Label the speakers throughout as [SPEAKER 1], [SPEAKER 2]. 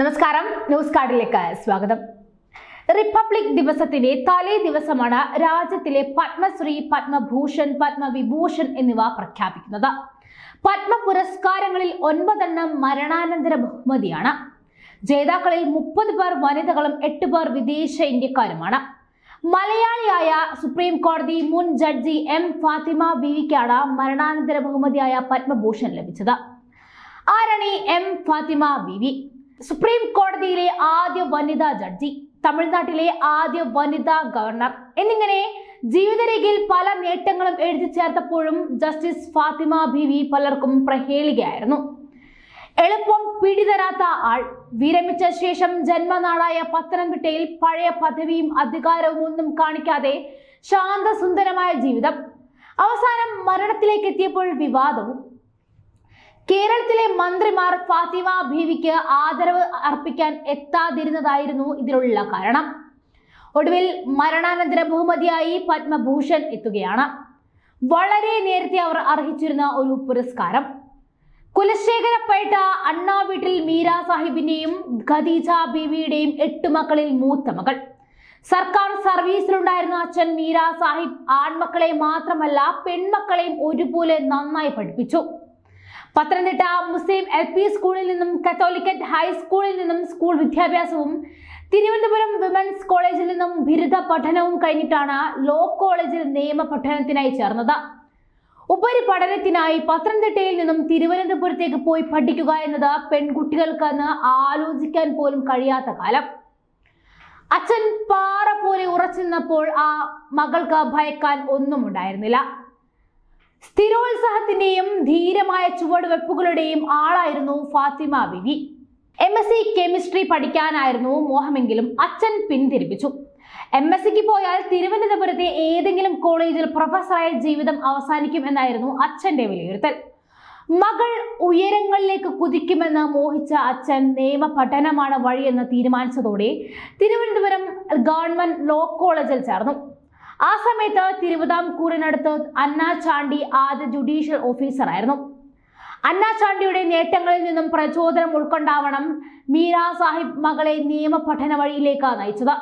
[SPEAKER 1] നമസ്കാരം. ന്യൂസ് കാർഡിലേക്ക് സ്വാഗതം. റിപ്പബ്ലിക് ദിവസത്തിന്റെ തലേ ദിവസമാണ് രാജ്യത്തിലെ പത്മശ്രീ പത്മഭൂഷൺ പത്മവിഭൂഷൺ എന്നിവ പ്രഖ്യാപിക്കുന്നത്. പത്മ പുരസ്കാരങ്ങളിൽ ഒൻപതെണ്ണം മരണാനന്തര ബഹുമതിയാണ്. ജേതാക്കളിൽ മുപ്പത് പേർ വനിതകളും എട്ട് പേർ വിദേശ ഇന്ത്യക്കാരുമാണ്. മലയാളിയായ സുപ്രീം കോടതി മുൻ ജഡ്ജി എം ഫാത്തിമ ബീവിക്കാണ് മരണാനന്തര ബഹുമതിയായ പത്മഭൂഷൺ ലഭിച്ചത്. ആരണി എം ഫാത്തിമ ബീവി? സുപ്രീം കോടതിയിലെ ആദ്യ വനിതാ ജഡ്ജി തമിഴ്നാട്ടിലെ ആദ്യ വനിതാ ഗവർണർ എന്നിങ്ങനെ ജീവിതരേഖയിൽ പല നേട്ടങ്ങളും എഴുതി ചേർത്തപ്പോഴും ജസ്റ്റിസ് ഫാത്തിമ ബിവി പലർക്കും പ്രഹേളികയായിരുന്നു. എളുപ്പം പിടിതരാത്ത ആൾ വിരമിച്ച ശേഷം ജന്മനാടായ പത്തനംതിട്ടയിൽ പഴയ പദവിയും അധികാരവും ഒന്നും കാണിക്കാതെ ശാന്തസുന്ദരമായ ജീവിതം. അവസാനം മരണത്തിലേക്ക് എത്തിയപ്പോൾ വിവാദവും കേരളത്തിലെ മന്ത്രിമാർ ഫാത്തിമ ബീവിക്ക് ആദരവ് അർപ്പിക്കാൻ എത്താതിരുന്നതായിരുന്നു ഇതിനുള്ള കാരണം. ഒടുവിൽ മരണാനന്തര ബഹുമതിയായി പത്മഭൂഷൺ എത്തുകയാണ്. വളരെ നേരത്തെ അവർ അർഹിച്ചിരുന്ന ഒരു പുരസ്കാരം. കുലശേഖരപ്പേട്ട അണ്ണാ വീട്ടിൽ മീര സാഹിബിന്റെയും ഖദീജ ബീവിയുടെയും എട്ട് മക്കളിൽ മൂത്ത മകൾ. സർക്കാർ സർവീസിലുണ്ടായിരുന്ന അച്ഛൻ മീര സാഹിബ് ആൺമക്കളെ മാത്രമല്ല പെൺമക്കളെയും ഒരുപോലെ നന്നായി പഠിപ്പിച്ചു. പത്തനംതിട്ട മുസ്ലിം എൽ പി സ്കൂളിൽ നിന്നും കത്തോലിക്കറ്റ് ഹൈസ്കൂളിൽ നിന്നും സ്കൂൾ വിദ്യാഭ്യാസവും തിരുവനന്തപുരം വിമൻസ് കോളേജിൽ നിന്നും ബിരുദ പഠനവും കഴിഞ്ഞിട്ടാണ് ലോ കോളേജിൽ നിയമ പഠനത്തിനായി ചേർന്നത്. ഉപരിപഠനത്തിനായി പത്തനംതിട്ടയിൽ നിന്നും തിരുവനന്തപുരത്തേക്ക് പോയി പഠിക്കുക എന്നത് പെൺകുട്ടികൾക്കെന്ന് ആലോചിക്കാൻ പോലും കഴിയാത്ത കാലം. അച്ഛൻ പാറ പോലെ ഉറച്ചു നിന്നപ്പോൾ ആ മകൾക്ക് ഭയക്കാൻ ഒന്നും ഉണ്ടായിരുന്നില്ല. സ്ഥിരോത്സാഹത്തിന്റെയും ധീരമായ ചുവടുവെപ്പുകളുടെയും ആളായിരുന്നു Fathima Beevi. M S C chemistry പഠിക്കാനായിരുന്നു മോഹമെങ്കിലും അച്ഛൻ പിന്തിരിപ്പിച്ചു. എം എസ് സിക്ക് പോയാൽ തിരുവനന്തപുരത്തെ ഏതെങ്കിലും കോളേജിൽ പ്രൊഫസറായ ജീവിതം അവസാനിക്കും എന്നായിരുന്നു അച്ഛന്റെ വിലയിരുത്തൽ. മകൾ ഉയരങ്ങളിലേക്ക് കുതിക്കുമെന്ന് മോഹിച്ച അച്ഛൻ നിയമ പഠനമാണ് വഴിയെന്ന് തീരുമാനിച്ചതോടെ തിരുവനന്തപുരം ഗവൺമെന്റ് ലോ കോളേജിൽ ചേർന്നു. ആ സമയത്ത് തിരുവിതാംകൂറിനടുത്ത് അന്ന ചാണ്ടി ആദ്യ ജുഡീഷ്യൽ ഓഫീസറായിരുന്നു അന്ന ചാണ്ടിയുടെ നേട്ടങ്ങളിൽ നിന്നും പ്രചോദനം ഉൾക്കൊണ്ടാവണം മീര സാഹിബ് മകളെ നിയമ പഠന വഴിയിലേക്ക് നയിച്ചത്.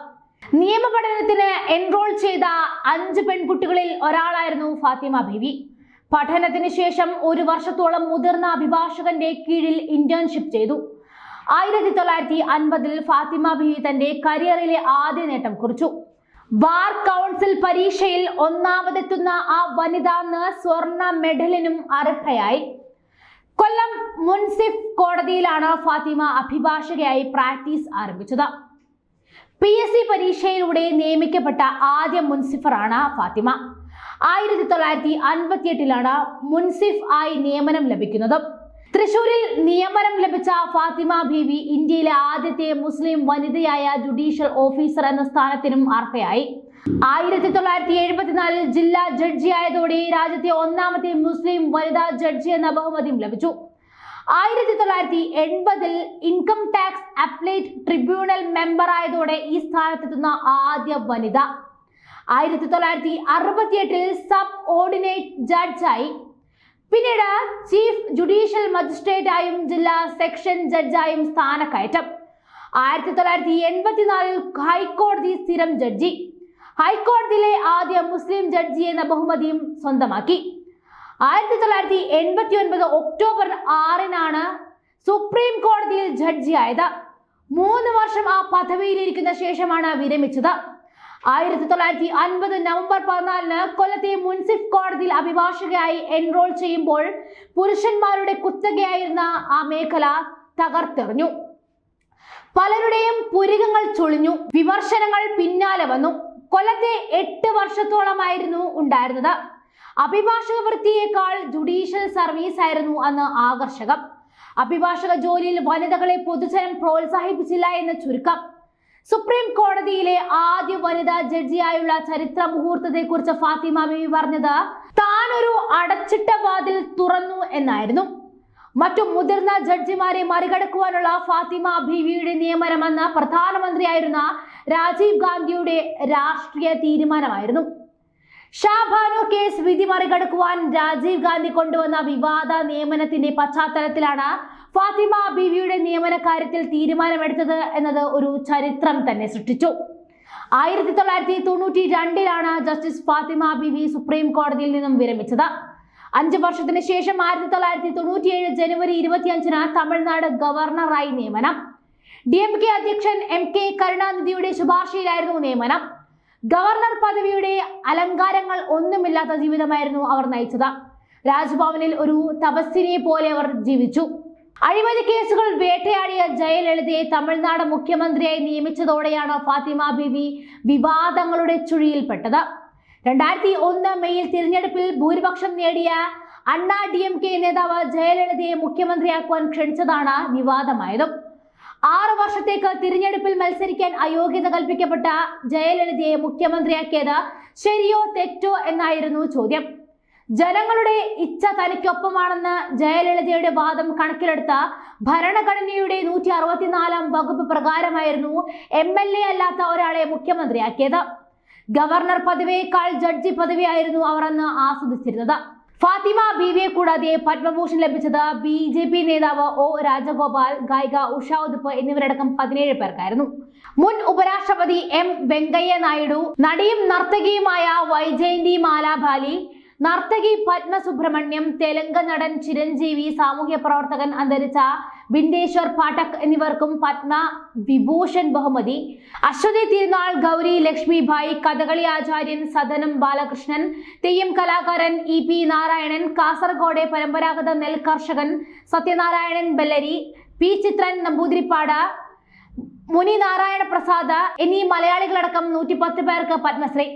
[SPEAKER 1] നിയമ പഠനത്തിന് എൻറോൾ ചെയ്ത അഞ്ച് പെൺകുട്ടികളിൽ ഒരാളായിരുന്നു ഫാത്തിമ ബീവി പഠനത്തിന് ശേഷം ഒരു വർഷത്തോളം മുതിർന്ന അഭിഭാഷകന്റെ കീഴിൽ ഇന്റേൺഷിപ്പ് ചെയ്തു. ആയിരത്തി തൊള്ളായിരത്തി അൻപതിൽ ഫാത്തിമ ബീവി തന്റെ കരിയറിലെ ആദ്യ നേട്ടം കുറിച്ചു. ബാർ കൗൺസിൽ പരീക്ഷയിൽ ഒന്നാമതെത്തുന്ന ആ വനിത അന്ന് സ്വർണ മെഡലിനും അർഹയായി. കൊല്ലം മുൻസിഫ് കോടതിയിലാണ് ഫാത്തിമ അഭിഭാഷകയായി പ്രാക്ടീസ് ആരംഭിച്ചത്. പി എസ് സി പരീക്ഷയിലൂടെ നിയമിക്കപ്പെട്ട ആദ്യ മുൻസിഫറാണ് ഫാത്തിമ. ആയിരത്തി തൊള്ളായിരത്തി അൻപത്തിയെട്ടിലാണ് മുൻസിഫ് ആയി നിയമനം ലഭിക്കുന്നത്. തൃശൂരിൽ നിയമനം ലഭിച്ച ഫാത്തിമ ബീവി ഇന്ത്യയിലെ ആദ്യത്തെ മുസ്ലിം വനിതയായ ജുഡീഷ്യൽ ഓഫീസർ എന്ന സ്ഥാനത്തിനും അർഹയായി. ആയിരത്തി തൊള്ളായിരത്തി എഴുപത്തിനാലിൽ ജില്ലാ ജഡ്ജിയായതോടെ രാജ്യത്തെ ഒന്നാമത്തെ മുസ്ലിം വനിതാ ജഡ്ജി എന്ന ബഹുമതിയും ലഭിച്ചു. ആയിരത്തി തൊള്ളായിരത്തി എൺപതിൽ income tax appellate tribunal member ആയതോടെ ഈ സ്ഥാനത്തെത്തുന്ന ആദ്യ വനിത. ആയിരത്തി തൊള്ളായിരത്തി അറുപത്തിയെട്ടിൽ സബ് ഓർഡിനേറ്റ് ജഡ്ജായി. പിന്നീട് ചീഫ് ജുഡീഷ്യൽ മജിസ്ട്രേറ്റ് ആയും ജില്ലാ സെക്ഷൻ ജഡ്ജായും സ്ഥാനക്കയറ്റം. ആയിരത്തി തൊള്ളായിരത്തി എൺപത്തിനാലിൽ ഹൈക്കോടതി സ്ഥിരം ജഡ്ജി. ഹൈക്കോടതിയിലെ ആദ്യ മുസ്ലിം ജഡ്ജി എന്ന ബഹുമതിയും സ്വന്തമാക്കി. ആയിരത്തി തൊള്ളായിരത്തി എൺപത്തി ഒൻപത് ഒക്ടോബർ ആറിനാണ് സുപ്രീം കോടതിയിൽ ജഡ്ജിയായത്. മൂന്ന് വർഷം ആ പദവിയിലിരിക്കുന്ന ശേഷമാണ് വിരമിച്ചത്. ആയിരത്തി തൊള്ളായിരത്തി അൻപത് നവംബർ പതിനാലിന് കൊല്ലത്തെ മുൻസിഫ് കോടതിയിൽ അഭിഭാഷകയായി എൻറോൾ ചെയ്യുമ്പോൾ പുരുഷന്മാരുടെ കുത്തകയായിരുന്ന ആ മേഖല തകർത്തെറിഞ്ഞു. പലരുടെയും പുരികങ്ങൾ ചൊളിഞ്ഞു. വിമർശനങ്ങൾ പിന്നാലെ വന്നു. കൊല്ലത്തെ എട്ട് വർഷത്തോളമായിരുന്നു ഉണ്ടായിരുന്നത്. അഭിഭാഷക വൃത്തിയേക്കാൾ ജുഡീഷ്യൽ സർവീസ് ആയിരുന്നു അന്ന് ആകർഷകം. അഭിഭാഷക ജോലിയിൽ വനിതകളെ പൊതുജനം പ്രോത്സാഹിപ്പിച്ചില്ല എന്ന് ചുരുക്കം. സുപ്രീം കോടതിയിലെ ആദ്യ വനിതാ ജഡ്ജിയായുള്ള ചരിത്ര മുഹൂർത്തത്തെ കുറിച്ച് ഫാത്തിമ ബിബി പറഞ്ഞത് ഒരു അടച്ചിട്ട വാതിൽ തുറന്നു എന്നായിരുന്നു. മറ്റു മുതിർന്ന ജഡ്ജിമാരെ മറികടക്കുവാനുള്ള ഫാത്തിമ ബീവിയുടെ നിയമനമെന്ന പ്രധാനമന്ത്രിയായിരുന്ന രാജീവ് ഗാന്ധിയുടെ രാഷ്ട്രീയ തീരുമാനമായിരുന്നു. ഷാബാനു കേസ് വിധി മറികടക്കുവാൻ രാജീവ് ഗാന്ധി കൊണ്ടുവന്ന വിവാദ നിയമനത്തിന്റെ പശ്ചാത്തലത്തിലാണ് ഫാത്തിമ ബിവിയുടെ നിയമന കാര്യത്തിൽ തീരുമാനമെടുത്തത് എന്നത് ഒരു ചരിത്രം തന്നെ സൃഷ്ടിച്ചു. ആയിരത്തി തൊള്ളായിരത്തി തൊണ്ണൂറ്റി രണ്ടിലാണ് ജസ്റ്റിസ് ഫാത്തിമ ബിവി സുപ്രീം കോടതിയിൽ നിന്നും വിരമിച്ചത്. അഞ്ചു വർഷത്തിന് ശേഷം ആയിരത്തി തൊള്ളായിരത്തി തൊണ്ണൂറ്റിയേഴ് ജനുവരി ഇരുപത്തിയഞ്ചിന് തമിഴ്നാട് ഗവർണറായി നിയമനം. ഡി എം കെ അധ്യക്ഷൻ എം കെ കരുണാനിധിയുടെ ശുപാർശയിലായിരുന്നു നിയമനം. ഗവർണർ പദവിയുടെ അലങ്കാരങ്ങൾ ഒന്നുമില്ലാത്ത ജീവിതമായിരുന്നു അവർ നയിച്ചത്. രാജ്ഭവനിൽ ഒരു തപസ്സിനെ പോലെ അവർ ജീവിച്ചു. അഴിമതി കേസുകൾ വേട്ടയാടിയ ജയലളിതയെ തമിഴ്നാട് മുഖ്യമന്ത്രിയായി നിയമിച്ചതോടെയാണ് ഫാത്തിമ ബിവി വിവാദങ്ങളുടെ ചുഴിയിൽപ്പെട്ടത്. രണ്ടായിരത്തി ഒന്ന് മെയ്യിൽ തിരഞ്ഞെടുപ്പിൽ ഭൂരിപക്ഷം നേടിയ അണ്ണാ ഡി എം കെ നേതാവ് ജയലളിതയെ മുഖ്യമന്ത്രിയാക്കുവാൻ ക്ഷണിച്ചതാണ് വിവാദമായതും. ആറു വർഷത്തേക്ക് തിരഞ്ഞെടുപ്പിൽ മത്സരിക്കാൻ അയോഗ്യത കൽപ്പിക്കപ്പെട്ട ജയലളിതയെ മുഖ്യമന്ത്രിയാക്കിയത് ശരിയോ തെറ്റോ എന്നായിരുന്നു ചോദ്യം. ജനങ്ങളുടെ ഇച്ഛ തനിക്കൊപ്പമാണെന്ന് ജയലളിതയുടെ വാദം കണക്കിലെടുത്ത ഭരണഘടനയുടെ നൂറ്റി അറുപത്തിനാലാം വകുപ്പ് പ്രകാരമായിരുന്നു എം എൽ എ അല്ലാത്ത ഒരാളെ മുഖ്യമന്ത്രിയാക്കിയത്. ഗവർണർ പദവിയേക്കാൾ ജഡ്ജി പദവിയായിരുന്നു അവർ അന്ന് ആസ്വദിച്ചിരുന്നത്. ഫാത്തിമ ബീവിയെ കൂടാതെ പത്മഭൂഷൺ ലഭിച്ചത് ബി ജെ പി നേതാവ് ഒ രാജഗോപാൽ ഗായിക ഉഷ ഉദുപ്പ് എന്നിവരടക്കം പതിനേഴ് പേർക്കായിരുന്നു. മുൻ ഉപരാഷ്ട്രപതി എം വെങ്കയ്യ നായിഡു നടിയും നർത്തകിയുമായ വൈജയന്തി മാലാഭാലി നർത്തകി പത്മ സുബ്രഹ്മണ്യം തെലുങ്ക് നടൻ ചിരഞ്ജീവി സാമൂഹ്യ പ്രവർത്തകൻ അന്തരിച്ച ബിന്ദേശ്വർ പാഠക് എന്നിവർക്കും പത്മ വിഭൂഷൺ ബഹുമതി. അശ്വതി തിരുനാൾ ഗൗരി ലക്ഷ്മിഭായ് കഥകളി ആചാര്യൻ സദനം ബാലകൃഷ്ണൻ തെയ്യം കലാകാരൻ ഇ പി നാരായണൻ കാസർഗോഡ് പരമ്പരാഗത നെൽ കർഷകൻ സത്യനാരായണൻ ബെല്ലരി പി ചിത്രൻ നമ്പൂതിരിപ്പാട മുനി നാരായണ പ്രസാദ എന്നീ മലയാളികളടക്കം നൂറ്റി പത്ത് പേർക്ക് പത്മശ്രീ.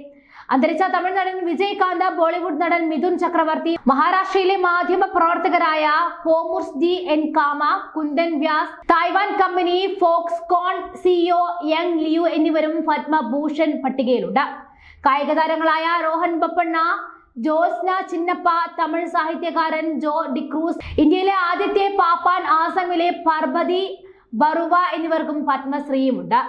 [SPEAKER 1] അന്തരിച്ച തമിഴ് നടൻ വിജയകാന്ത് ബോളിവുഡ് നടൻ മിഥുൻ ചക്രവർത്തി മഹാരാഷ്ട്രയിലെ മാധ്യമ പ്രവർത്തകരായ ഹോമുർസ് D N Kama Kundan Vyas Taiwan company Foxconn CEO Young Liu എന്നിവരും പത്മഭൂഷൺ പട്ടികയിലുണ്ട്. കായിക താരങ്ങളായ രോഹൻ ബപ്പണ്ണ ജോസ്ന ചിന്നപ്പ തമിഴ് സാഹിത്യകാരൻ ജോ ഡിക്രൂസ് ഇന്ത്യയിലെ ആദ്യത്തെ പാപ്പാൻ ആസമിലെ പർബതി ബറുവ എന്നിവർക്കും പത്മശ്രീയുമുണ്ട്.